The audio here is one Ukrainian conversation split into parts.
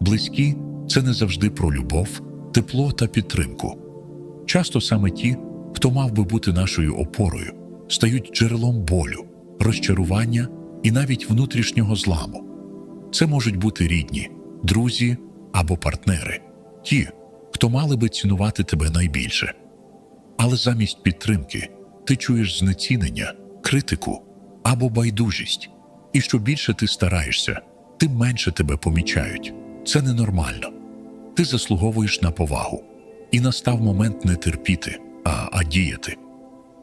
Близькі це не завжди про любов, тепло та підтримку. Часто саме ті, хто мав би бути нашою опорою, стають джерелом болю, розчарування і навіть внутрішнього зламу. Це можуть бути рідні, друзі або партнери, ті, хто мали би цінувати тебе найбільше. Але замість підтримки ти чуєш знецінення, критику або байдужість. І що більше ти стараєшся, тим менше тебе помічають. Це ненормально. Ти заслуговуєш на повагу. І настав момент не терпіти, а, а діяти.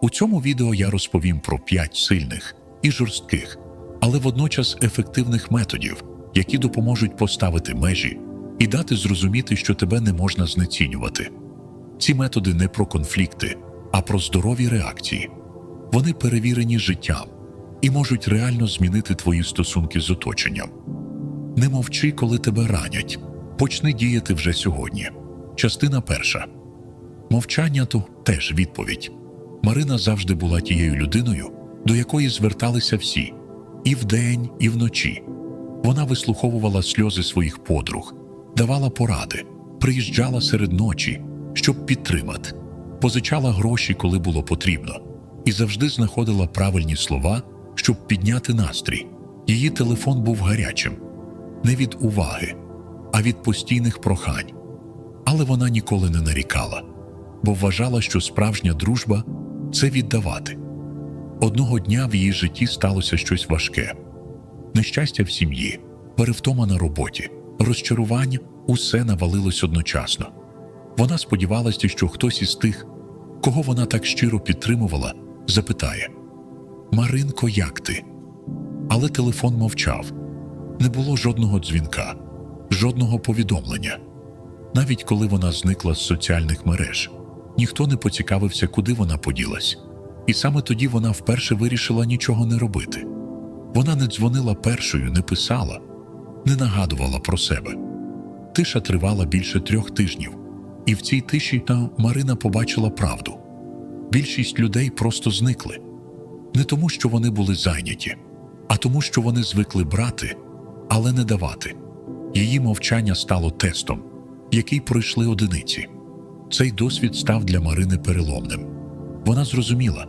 У цьому відео я розповім про п'ять сильних і жорстких, але водночас ефективних методів, які допоможуть поставити межі і дати зрозуміти, що тебе не можна знецінювати. Ці методи не про конфлікти, а про здорові реакції. Вони перевірені життям і можуть реально змінити твої стосунки з оточенням. Не мовчи, коли тебе ранять. Почни діяти вже сьогодні. Частина перша. Мовчання то теж відповідь. Марина завжди була тією людиною, до якої зверталися всі і вдень, і вночі. Вона вислуховувала сльози своїх подруг, давала поради, приїжджала серед ночі, щоб підтримати, позичала гроші, коли було потрібно, і завжди знаходила правильні слова, щоб підняти настрій. Її телефон був гарячим, не від уваги, а від постійних прохань. Але вона ніколи не нарікала, бо вважала, що справжня дружба це віддавати. Одного дня в її житті сталося щось важке: нещастя в сім'ї, перевтома на роботі, розчарування усе навалилось одночасно. Вона сподівалася, що хтось із тих, кого вона так щиро підтримувала, запитає: Маринко, як ти? Але телефон мовчав. Не було жодного дзвінка, жодного повідомлення. Навіть коли вона зникла з соціальних мереж, ніхто не поцікавився, куди вона поділась. І саме тоді вона вперше вирішила нічого не робити. Вона не дзвонила першою, не писала, не нагадувала про себе. Тиша тривала більше трьох тижнів, і в цій тиші та Марина побачила правду. Більшість людей просто зникли не тому, що вони були зайняті, а тому, що вони звикли брати, але не давати. Її мовчання стало тестом, який пройшли одиниці. Цей досвід став для Марини переломним. Вона зрозуміла,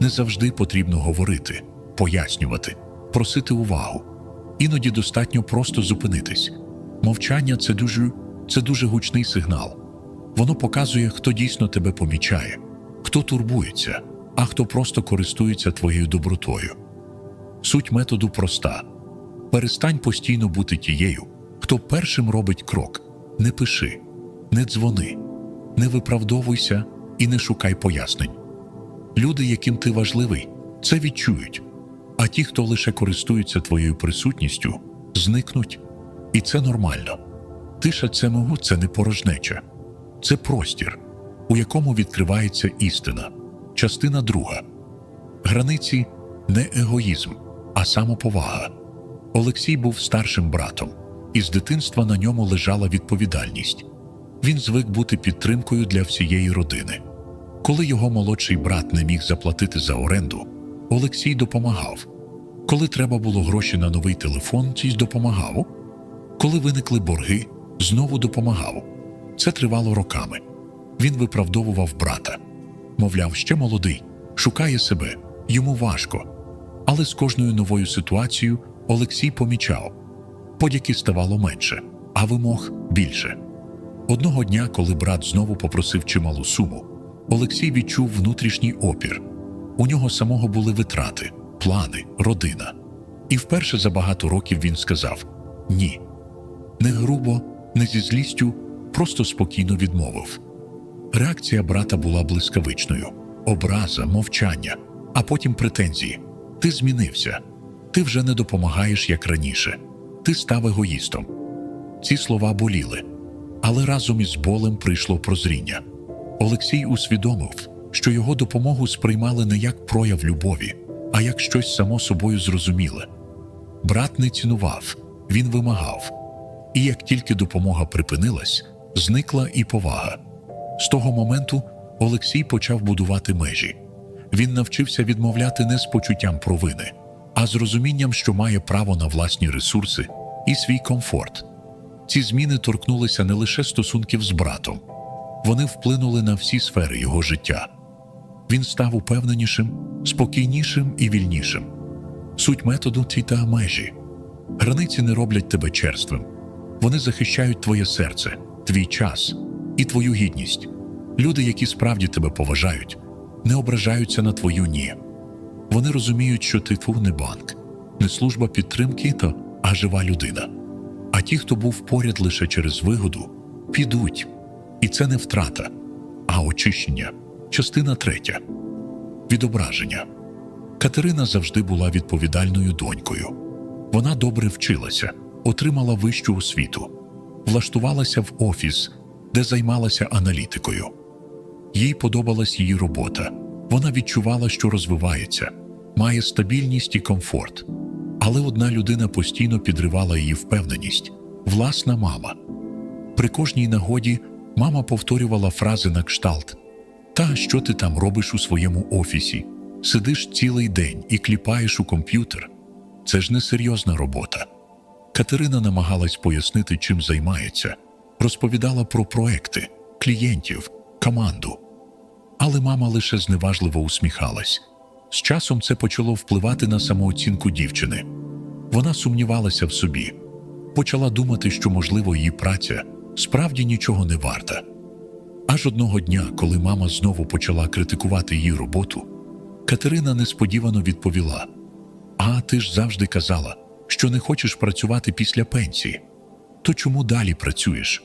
не завжди потрібно говорити, пояснювати, просити увагу. Іноді достатньо просто зупинитись. Мовчання це дуже, це дуже гучний сигнал. Воно показує, хто дійсно тебе помічає, хто турбується, а хто просто користується твоєю добротою. Суть методу проста: перестань постійно бути тією, хто першим робить крок. Не пиши, не дзвони, не виправдовуйся і не шукай пояснень. Люди, яким ти важливий, це відчують, а ті, хто лише користується твоєю присутністю, зникнуть. І це нормально. Тиша це мову це не порожнеча, це простір, у якому відкривається істина. Частина друга. Границі не егоїзм, а самоповага. Олексій був старшим братом, і з дитинства на ньому лежала відповідальність. Він звик бути підтримкою для всієї родини. Коли його молодший брат не міг заплатити за оренду, Олексій допомагав. Коли треба було гроші на новий телефон, цій допомагав. Коли виникли борги, знову допомагав. Це тривало роками. Він виправдовував брата. Мовляв, ще молодий, шукає себе, йому важко. Але з кожною новою ситуацією Олексій помічав подяки ставало менше, а вимог більше. Одного дня, коли брат знову попросив чималу суму, Олексій відчув внутрішній опір. У нього самого були витрати, плани, родина. І вперше за багато років він сказав ні. Не грубо, не зі злістю, просто спокійно відмовив. Реакція брата була блискавичною: образа, мовчання, а потім претензії. Ти змінився, ти вже не допомагаєш як раніше, ти став егоїстом. Ці слова боліли, але разом із болем прийшло прозріння. Олексій усвідомив, що його допомогу сприймали не як прояв любові, а як щось само собою зрозуміле. Брат не цінував, він вимагав. І як тільки допомога припинилась, зникла і повага. З того моменту Олексій почав будувати межі. Він навчився відмовляти не з почуттям провини, а з розумінням, що має право на власні ресурси і свій комфорт. Ці зміни торкнулися не лише стосунків з братом, вони вплинули на всі сфери його життя. Він став упевненішим, спокійнішим і вільнішим. Суть методу ці та межі. Границі не роблять тебе черствим. Вони захищають твоє серце, твій час і твою гідність. Люди, які справді тебе поважають, не ображаються на твою ні. Вони розуміють, що ти фу не банк, не служба підтримки, то а жива людина. А ті, хто був поряд лише через вигоду, підуть. І це не втрата, а очищення. Частина третя. Відображення. Катерина завжди була відповідальною донькою. Вона добре вчилася, отримала вищу освіту, влаштувалася в офіс, де займалася аналітикою. Їй подобалась її робота. Вона відчувала, що розвивається, має стабільність і комфорт. Але одна людина постійно підривала її впевненість власна мама. При кожній нагоді мама повторювала фрази на кшталт Та що ти там робиш у своєму офісі? Сидиш цілий день і кліпаєш у комп'ютер. Це ж не серйозна робота. Катерина намагалась пояснити, чим займається, розповідала про проекти, клієнтів, команду. Але мама лише зневажливо усміхалась. З часом це почало впливати на самооцінку дівчини. Вона сумнівалася в собі, почала думати, що, можливо, її праця справді нічого не варта. Аж одного дня, коли мама знову почала критикувати її роботу, Катерина несподівано відповіла: А ти ж завжди казала, що не хочеш працювати після пенсії. То чому далі працюєш?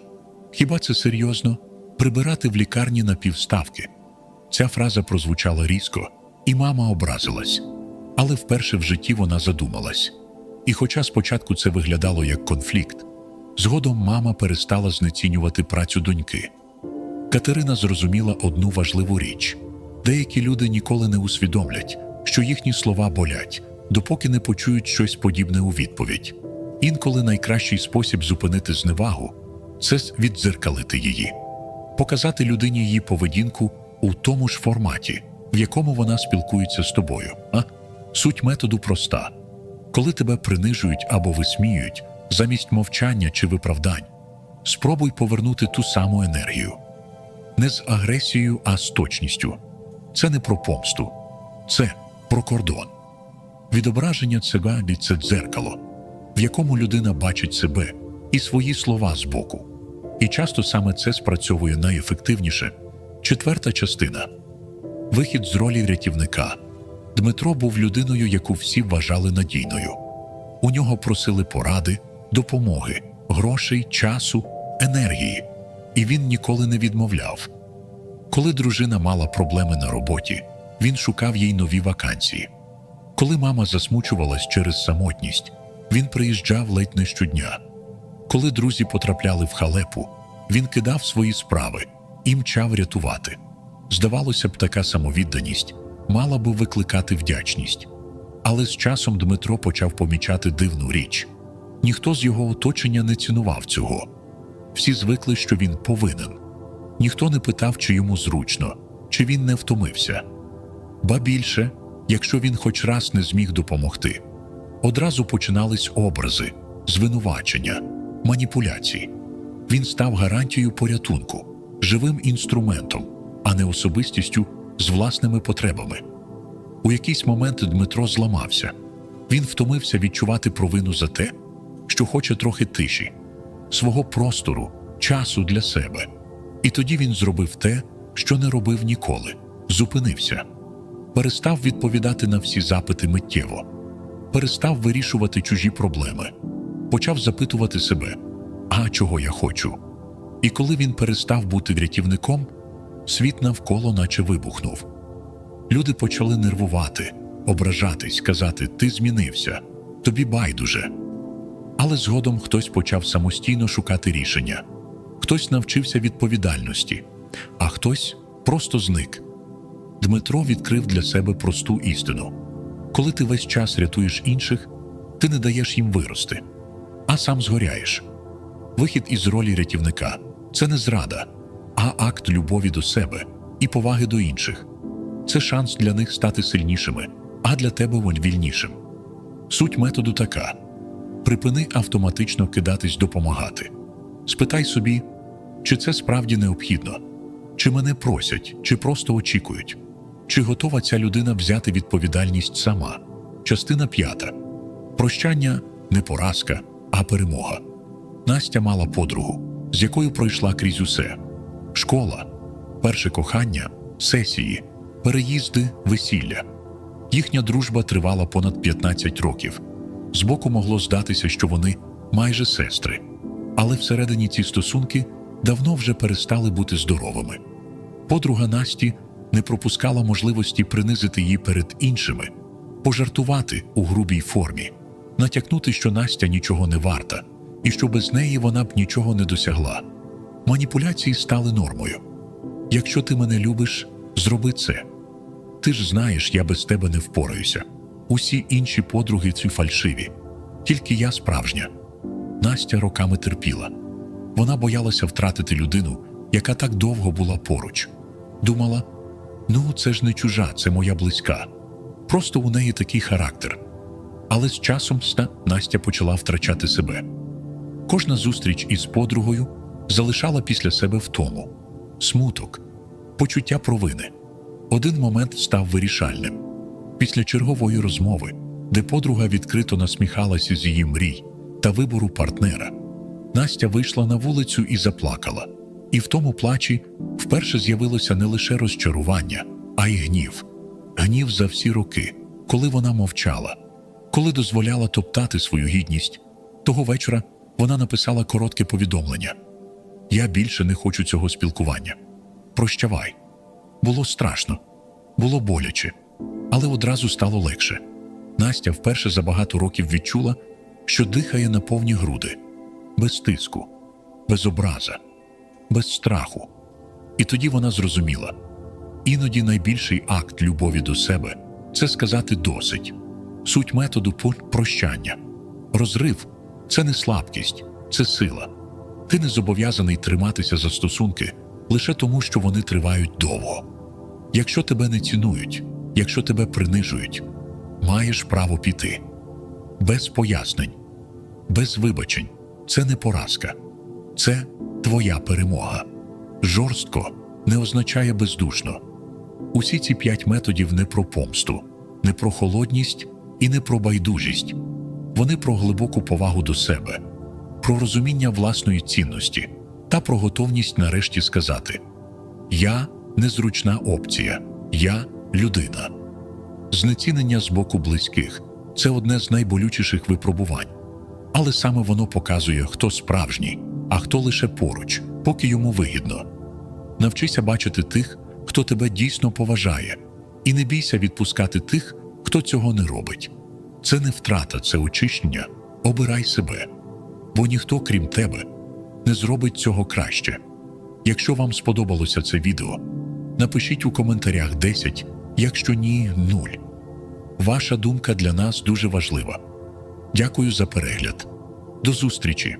Хіба це серйозно прибирати в лікарні на півставки? Ця фраза прозвучала різко, і мама образилась. Але вперше в житті вона задумалась. І хоча спочатку це виглядало як конфлікт, згодом мама перестала знецінювати працю доньки. Катерина зрозуміла одну важливу річ: деякі люди ніколи не усвідомлять, що їхні слова болять, допоки не почують щось подібне у відповідь. Інколи найкращий спосіб зупинити зневагу це віддзеркалити її, показати людині її поведінку у тому ж форматі, в якому вона спілкується з тобою. А суть методу проста: коли тебе принижують або висміюють замість мовчання чи виправдань, спробуй повернути ту саму енергію. Не з агресією, а з точністю. Це не про помсту, це про кордон. Відображення цигалі – це дзеркало, в якому людина бачить себе і свої слова збоку. І часто саме це спрацьовує найефективніше. Четверта частина вихід з ролі рятівника. Дмитро був людиною, яку всі вважали надійною. У нього просили поради, допомоги, грошей, часу, енергії, і він ніколи не відмовляв. Коли дружина мала проблеми на роботі, він шукав їй нові вакансії. Коли мама засмучувалась через самотність, він приїжджав ледь не щодня. Коли друзі потрапляли в халепу, він кидав свої справи і мчав рятувати. Здавалося б, така самовідданість мала би викликати вдячність. Але з часом Дмитро почав помічати дивну річ ніхто з його оточення не цінував цього. Всі звикли, що він повинен. Ніхто не питав, чи йому зручно, чи він не втомився. Ба більше, якщо він хоч раз не зміг допомогти, одразу починались образи, звинувачення, маніпуляції. Він став гарантією порятунку, живим інструментом, а не особистістю з власними потребами. У якийсь момент Дмитро зламався. Він втомився відчувати провину за те, що хоче трохи тиші, свого простору, часу для себе. І тоді він зробив те, що не робив ніколи зупинився, перестав відповідати на всі запити миттєво, перестав вирішувати чужі проблеми, почав запитувати себе, а чого я хочу. І коли він перестав бути рятівником, світ навколо наче вибухнув. Люди почали нервувати, ображатись, казати Ти змінився, тобі байдуже. Але згодом хтось почав самостійно шукати рішення, хтось навчився відповідальності, а хтось просто зник. Дмитро відкрив для себе просту істину коли ти весь час рятуєш інших, ти не даєш їм вирости, а сам згоряєш. Вихід із ролі рятівника це не зрада, а акт любові до себе і поваги до інших. Це шанс для них стати сильнішими, а для тебе вільнішим. Суть методу така: припини автоматично кидатись допомагати, Спитай собі, чи це справді необхідно, чи мене просять, чи просто очікують, чи готова ця людина взяти відповідальність сама. Частина п'ята. Прощання не поразка, а перемога. Настя мала подругу, з якою пройшла крізь усе: школа, перше кохання, сесії, переїзди, весілля. Їхня дружба тривала понад 15 років. Збоку могло здатися, що вони майже сестри, але всередині ці стосунки давно вже перестали бути здоровими. Подруга Насті не пропускала можливості принизити її перед іншими, пожартувати у грубій формі, натякнути, що Настя нічого не варта, і що без неї вона б нічого не досягла. Маніпуляції стали нормою. Якщо ти мене любиш, зроби це. Ти ж знаєш, я без тебе не впораюся. Усі інші подруги ці фальшиві, тільки я справжня. Настя роками терпіла. Вона боялася втратити людину, яка так довго була поруч. Думала: ну, це ж не чужа, це моя близька. Просто у неї такий характер. Але з часом Настя почала втрачати себе. Кожна зустріч із подругою залишала після себе втому, смуток, почуття провини. Один момент став вирішальним. Після чергової розмови, де подруга відкрито насміхалася з її мрій та вибору партнера, Настя вийшла на вулицю і заплакала. І в тому плачі вперше з'явилося не лише розчарування, а й гнів. Гнів за всі роки, коли вона мовчала, коли дозволяла топтати свою гідність. Того вечора вона написала коротке повідомлення: Я більше не хочу цього спілкування. Прощавай. Було страшно, було боляче, але одразу стало легше. Настя вперше за багато років відчула, що дихає на повні груди, без тиску, без образа, без страху. І тоді вона зрозуміла: іноді найбільший акт любові до себе це сказати досить, суть методу прощання. Розрив це не слабкість, це сила. Ти не зобов'язаний триматися за стосунки лише тому, що вони тривають довго. Якщо тебе не цінують, якщо тебе принижують, маєш право піти. Без пояснень, без вибачень. Це не поразка, це твоя перемога. Жорстко не означає бездушно. Усі ці п'ять методів не про помсту, не про холодність і не про байдужість. Вони про глибоку повагу до себе, про розуміння власної цінності та про готовність нарешті сказати: Я незручна опція, я людина. Знецінення з боку близьких це одне з найболючіших випробувань, але саме воно показує, хто справжній, а хто лише поруч, поки йому вигідно. Навчися бачити тих, хто тебе дійсно поважає, і не бійся відпускати тих, хто цього не робить. Це не втрата, це очищення. Обирай себе, бо ніхто, крім тебе, не зробить цього краще. Якщо вам сподобалося це відео, напишіть у коментарях 10, якщо ні 0. Ваша думка для нас дуже важлива. Дякую за перегляд. До зустрічі!